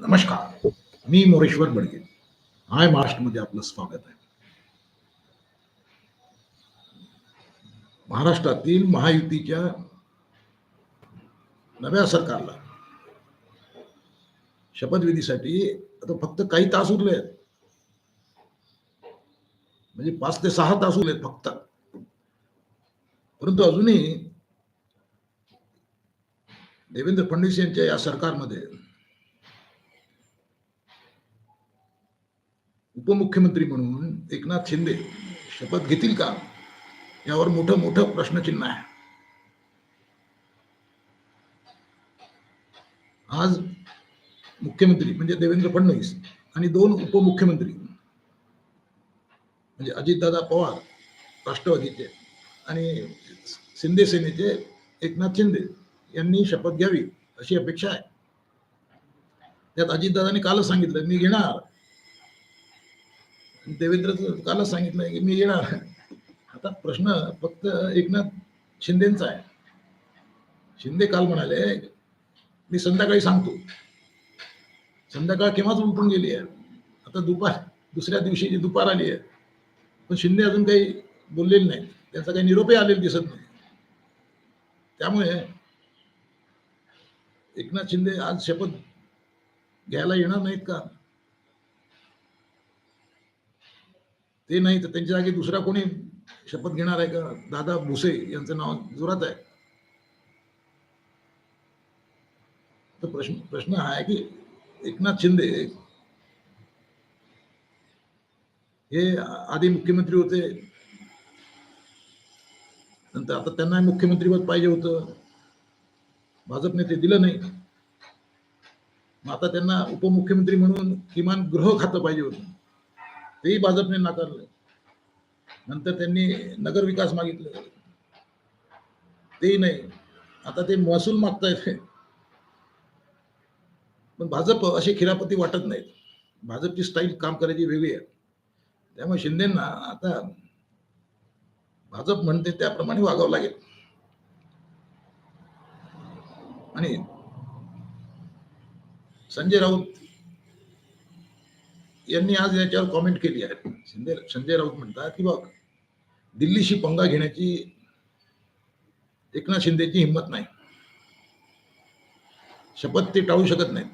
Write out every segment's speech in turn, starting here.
नमस्कार. मी मोरेश्वर बडगे. हाय महाराष्ट्रमध्ये आपलं स्वागत आहे. महाराष्ट्रातील महायुतीच्या नव्या सरकारला शपथविधीसाठी आता फक्त काही तास उरले आहेत. म्हणजे पाच ते सहा तास उरले फक्त. परंतु अजूनही देवेंद्र फडणवीस यांच्या या सरकारमध्ये उपमुख्यमंत्री म्हणून एकनाथ शिंदे शपथ घेतील का? यावर मोठं मोठं प्रश्नचिन्ह आहे. आज मुख्यमंत्री म्हणजे देवेंद्र फडणवीस आणि दोन उपमुख्यमंत्री म्हणजे अजितदादा पवार राष्ट्रवादीचे आणि शिंदे सेनेचे एकनाथ शिंदे यांनी शपथ घ्यावी अशी अपेक्षा आहे. त्यात अजितदादाने कालच सांगितलं मी घेणार. देवेंद्र कालच सांगितलं की मी येणार आता प्रश्न फक्त एकनाथ शिंदेचा आहे. शिंदे काल म्हणाले मी संध्याकाळी सांगतो. संध्याकाळ केव्हाच उलटून गेली आहे? आता दुपार दुसऱ्या दिवशी जी दुपार आली आहे पण शिंदे अजून काही बोललेले नाही त्यांचा काही निरोपही आलेला दिसत नाही. त्यामुळे एकनाथ शिंदे आज शपथ घ्यायला येणार नाहीत का? ते नाही तर त्यांच्या जागी दुसरा कोणी शपथ घेणार आहे का? दादा भुसे यांचं नाव जोरात आहे. तर प्रश्न प्रश्न हा आहे की एकनाथ शिंदे हे आधी मुख्यमंत्री होते. नंतर आता त्यांना मुख्यमंत्रीपद पाहिजे होतं. भाजपने ते दिलं नाही. मग आता त्यांना उपमुख्यमंत्री म्हणून किमान गृह खातं पाहिजे होतं. तेही भाजपने नाकारलं नंतर त्यांनी नगर विकास मागितलं. तेही नाही. आता ते महसूल मागतायत. पण भाजप अशी खिरापती वाटत नाहीत. भाजपची स्टाईल काम करायची वेगळी आहे. त्यामुळे शिंदेना आता भाजप म्हणते त्याप्रमाणे वागावं लागेल. आणि संजय राऊत यांनी आज याच्यावर कॉमेंट केली आहे शिंदे संजय राऊत म्हणतात की बघ दिल्लीशी पंगा घेण्याची एकनाथ शिंदेची हिंमत नाही. शपथ ते टाळू शकत नाहीत.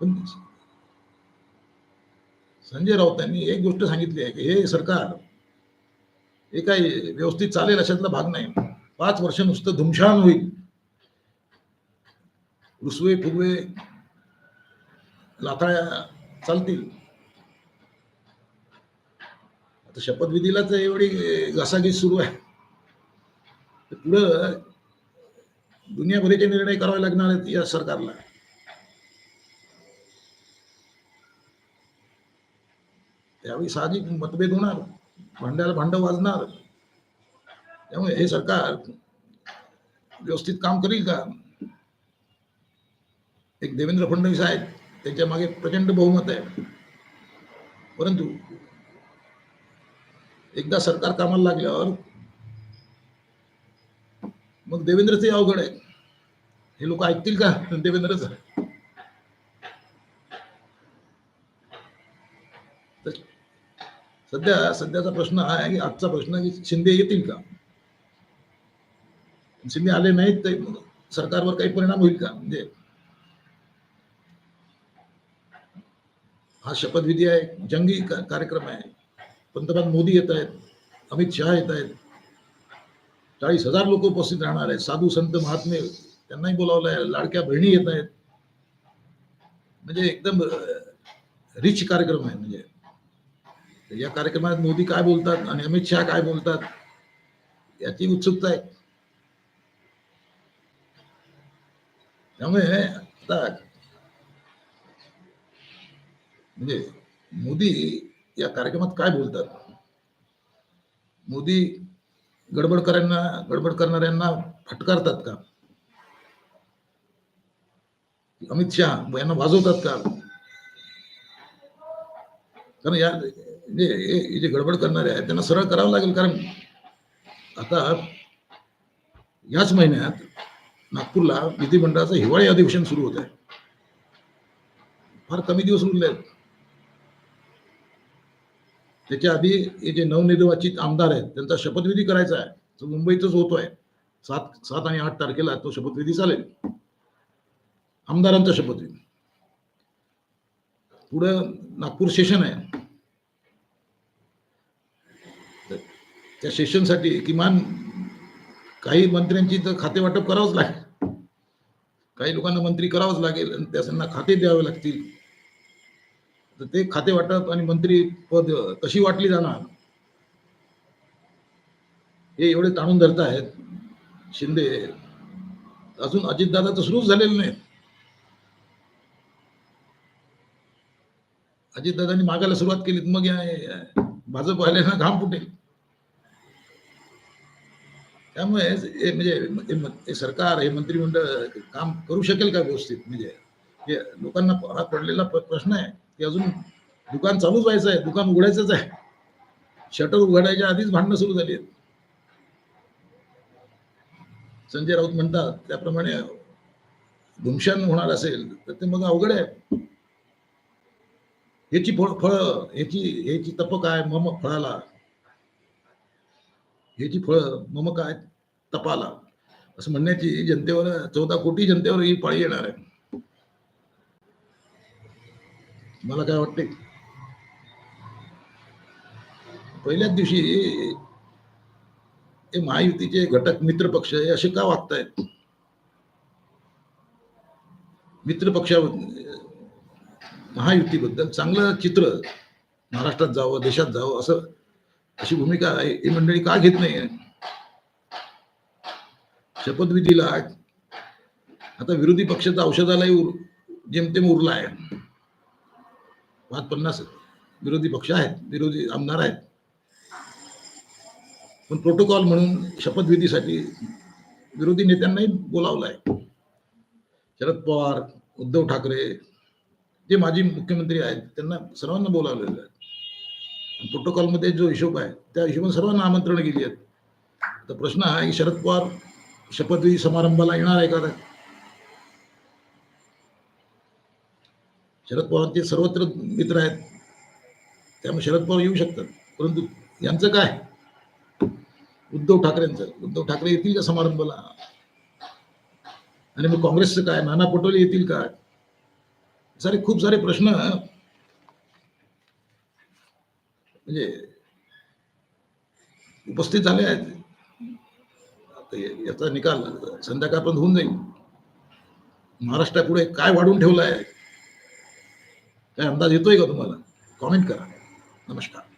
पण संजय राऊतांनी एक गोष्ट सांगितली आहे की हे सरकार हे काय व्यवस्थित चालेल अशातला भाग नाही. पाच वर्ष नुसतं धुमशान होईल. रुसवे फुगवे लाथाळ्या चालतील. आता शपथविधीलाच एवढी घासाघीस सुरू आहे. तर पुढं दुनियाभरीचे निर्णय करावे लागणार आहेत या सरकारला. त्यावेळी साहजिक मतभेद होणार भांड्याला भांड वाजणार. त्यामुळे हे सरकार व्यवस्थित काम करील का? एक देवेंद्र फडणवीस आहेत. त्यांच्या मागे प्रचंड बहुमत आहे. परंतु एकदा सरकार कामाला लागल्यावर मग देवेंद्रचे अवघड आहे. हे लोक ऐकतील का? देवेंद्रच. सध्या सध्याचा प्रश्न हा आहे की आजचा प्रश्न की शिंदे येतील का? शिंदे आले नाहीत तर सरकारवर काही परिणाम होईल का? म्हणजे हा शपथविधी आहे जंगी कार्यक्रम आहे. पंतप्रधान मोदी येत आहेत अमित शहा येत आहेत. चाळीस हजार लोक उपस्थित राहणार आहेत. साधू संत महात्मे त्यांनाही बोलावलं आहे. लाडक्या बहिणी येत आहेत. म्हणजे एकदम रिच कार्यक्रम आहे म्हणजे. या कार्यक्रमात मोदी काय बोलतात आणि अमित शहा काय बोलतात याची उत्सुकता आहे. त्यामुळे आता म्हणजे मोदी या कार्यक्रमात काय बोलतात? मोदी गडबडकरांना गडबड करणाऱ्यांना फटकारतात का? अमित शहा यांना वाजवतात का? कारण या म्हणजे हे जे गडबड करणारे आहेत त्यांना सरळ करावं लागेल. कारण आता याच महिन्यात नागपूरला विधिमंडळाचं हिवाळी अधिवेशन सुरू होत आहे. फार कमी दिवस उरले आहेत त्याच्या आधी हे जे नवनिर्वाचित आमदार आहेत त्यांचा शपथविधी करायचा आहे. तो मुंबईतच होतोय. सात सात आणि आठ तारखेला तो शपथविधी चालेल. आमदारांचा शपथविधी. पुढं नागपूर सेशन आहे. त्या सेशनसाठी किमान काही मंत्र्यांची तर खाते वाटप करावंच लागेल. काही लोकांना मंत्री करावंच लागेल आणि त्यांना खाते द्यावे लागतील. तर ते खाते वाटप आणि मंत्री पद कशी वाटली जाणार? हे एवढे ताणून धरत आहेत. शिंदे अजून अजितदादा तर सुरूच झालेले नाहीत अजितदादांनी मागायला सुरुवात केली मग या भाजप आल्यानं घाम फुटेल. त्यामुळे हे म्हणजे सरकार हे मंत्रिमंडळ काम करू शकेल का व्यवस्थित? म्हणजे हे लोकांना हा पडलेला प्रश्न आहे. की अजून दुकान चालूच व्हायचं आहे दुकान उघडायचंच आहे. शटर उघडायच्या आधीच भांडणं सुरू झाली आहेत. संजय राऊत म्हणतात त्याप्रमाणे धुमशान होणार असेल तर ते मग अवघड आहे. याची फळ फळ याची याची तप काय मम फळाला? याची फळ मम काय तपाला? असं म्हणण्याची जनतेवर चौदा कोटी जनतेवर ही पाळी येणार आहे. मला काय वाटते पहिल्याच दिवशी हे महायुतीचे घटक मित्र पक्ष हे असे का वागतायत? मित्र पक्षा महायुतीबद्दल चांगलं चित्र महाराष्ट्रात जावं देशात जावं असं अशी भूमिका ही मंडळी का घेत नाही शपथविधीला आता विरोधी पक्षाचा औषधालाही उर- जेमतेम उरला आहे पाच पन्नास विरोधी पक्ष आहेत विरोधी आमदार आहेत. पण प्रोटोकॉल म्हणून शपथविधीसाठी विरोधी नेत्यांनाही बोलावलं आहे शरद पवार उद्धव ठाकरे जे माजी मुख्यमंत्री आहेत त्यांना सर्वांना बोलावलेलं आहे. प्रोटोकॉलमध्ये जो हिशोब आहे त्या हिशोबाने सर्वांना आमंत्रण गेली आहेत. तर प्रश्न हा की शरद पवार शपथविधी समारंभाला येणार आहे का? शरद पवारांचे सर्वत्र मित्र आहेत. त्यामुळे शरद पवार येऊ शकतात. परंतु यांचं काय? उद्धव ठाकरेंचं. उद्धव ठाकरे येतील का समारंभाला? आणि मग काँग्रेसचं काय? नाना पटोले येतील का? सारे खूप सारे प्रश्न म्हणजे उपस्थित झाले आहेत. आता याचा निकाल संध्याकाळपर्यंत होऊन जाईल. महाराष्ट्रापुढे काय वाढून ठेवलं आहे काय अंदाज येतोय का तुम्हाला? कॉमेंट करा. नमस्कार.